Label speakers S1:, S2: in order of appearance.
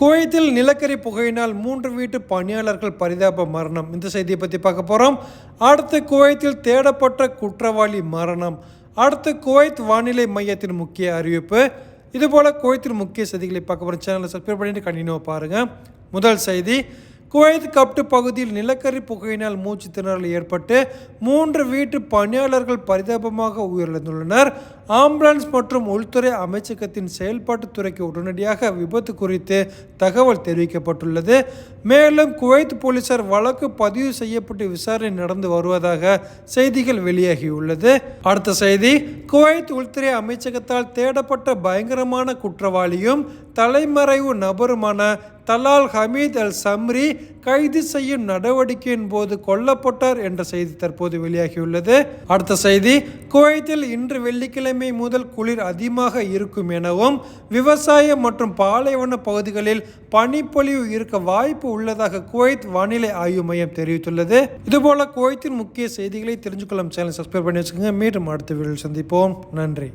S1: குவைத்தில் நிலக்கரி புகையினால் மூன்று வீட்டு பணியாளர்கள் பரிதாப மரணம். இந்த செய்தியை பற்றி பார்க்க போகிறோம் அடுத்து குவைத்தில் தேடப்பட்ட குற்றவாளி மரணம். அடுத்து குவைத் வானிலை மையத்தின் முக்கிய அறிவிப்பு. இதுபோல் குவைத்தின் முக்கிய செய்திகளை பார்க்க போகிற சேனலை சப்ஸ்கிரைப் பண்ணிட்டு கண்டினியூவாக பாருங்கள் முதல் செய்தி குவைத் கப்டு பகுதியில் நிலக்கரி புகையினால் மூச்சு திணறல் ஏற்பட்டு மூன்று வீட்டு பணியாளர்கள் பரிதாபமாக உயிரிழந்துள்ளனர். ஆம்புலன்ஸ் மற்றும் உள்துறை அமைச்சகத்தின் செயல்பாட்டு துறைக்கு உடனடியாக விபத்து குறித்து தகவல் தெரிவிக்கப்பட்டுள்ளது. மேலும் குவைத் போலீசார் வழக்கு பதிவு செய்யப்பட்டு விசாரணை நடந்து வருவதாக செய்திகள் வெளியாகியுள்ளது. அடுத்த செய்தி குவைத் உள்துறை அமைச்சகத்தால் தேடப்பட்ட பயங்கரமான குற்றவாளியும் தலைமறைவு நபருமான தலால் ஹமீத் அல் சம்ரி கைது செய்யும் நடவடிக்கையின் போது கொல்லப்பட்டார் என்ற செய்தி தற்போது வெளியாகியுள்ளது. அடுத்த செய்தி குவைத்தில் இன்று வெள்ளிக்கிழமை முதல் குளிர் அதிகமாக இருக்கும் எனவும் விவசாயம் மற்றும் பாலைவன பகுதிகளில் பனிப்பொழிவு இருக்க வாய்ப்பு உள்ளதாக குவைத் வானிலை ஆய்வு மையம் தெரிவித்துள்ளது. இதுபோல குவைத்தின் முக்கிய செய்திகளை தெரிஞ்சுக்கொள்ளும் சேனல் சப்ஸ்கிரைப் பண்ணி வச்சுக்கோங்க. மீண்டும் அடுத்த வீடியோ சந்திப்போம். நன்றி.